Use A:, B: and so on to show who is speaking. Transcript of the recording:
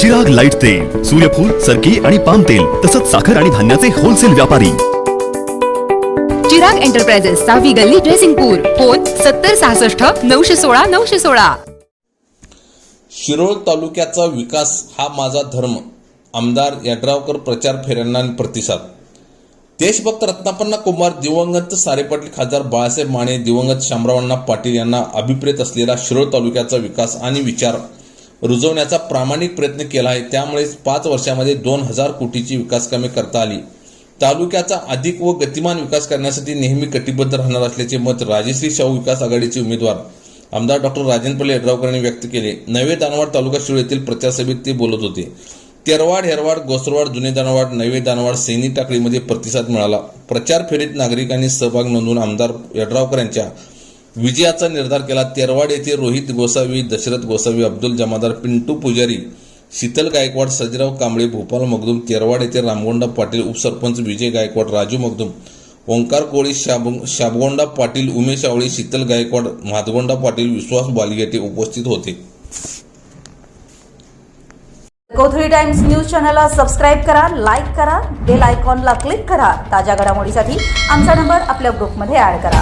A: जग लाइट तेल सूर्यफूल सरकी आणि पाम तेल तसंच साखर आणि धान्याचे होलसेल व्यापारी.
B: चिराग एंटरप्राइजेस सहावी गल्ली ड्रेसिंगपूर फोन सत्तर सहासष्ट नऊशे सोळा नऊशे सोळा.
C: शिरोळ तालुक्याचा विकास हा माझा धर्म आमदार यड्रावकर प्रचार फेऱ्यांना प्रतिसाद. देशभक्त रत्नापन्ना कुमार दिवंगत सारे पाटील खासदार बाळासाहेब माने दिवंगत शामरावांना पाटील यांना अभिप्रेत असलेला शिरोळ तालुक्याचा विकास आणि विचार रुजवण्याचा प्रामाणिक प्रयत्न केला आहे. त्यामुळेच पाच वर्षामध्ये दोन हजार कोटीची विकास कामे करता आली. तालुक्याचा अधिक व गतिमान विकास करण्यासाठी नेहमी कटिबद्ध राहणार असल्याचे मत राजश्री शाहू विकास आघाडीचे उमेदवार आमदार डॉक्टर राजेंद्र पल्ले यड्रावकर यांनी व्यक्त केले. नवे दानवाड तालुका शिळ येथील प्रचारसभेत ते बोलत होते. तेरवाड हेरवाड गोसरवाड जुने दानवाड नवे दानवाड सैनी टाकळीमध्ये प्रतिसाद मिळाला. प्रचार फेरीत नागरिकांनी सहभाग नोंदवून आमदार यड्रावकर यांच्या विजयाचा निर्धार केला. तेरवाड येथे रोहित गोसावी दशरथ गोसावी अब्दुल जमादार पिंटू पुजारी शीतल गायकवाड सजराव कांबळे भोपाल मगदूम तेरवाड येथे रामगोंडा पाटील उपसरपंच विजय गायकवाड राजू मगदूम ओंकार कोळी शाब शाबगोंडा पाटील उमेश आवळे शीतल गायकवाड माधगोंडा पाटील विश्वास बालगेटे उपस्थित होते.
D: कोथळी टाइम्स न्यूज चॅनलला सबस्क्राईब करा लाईक करा बेल आयकॉनला क्लिक करा. ताज्या घडामोडीसाठी आमचा नंबर आपल्या ग्रुपमध्ये ॲड करा.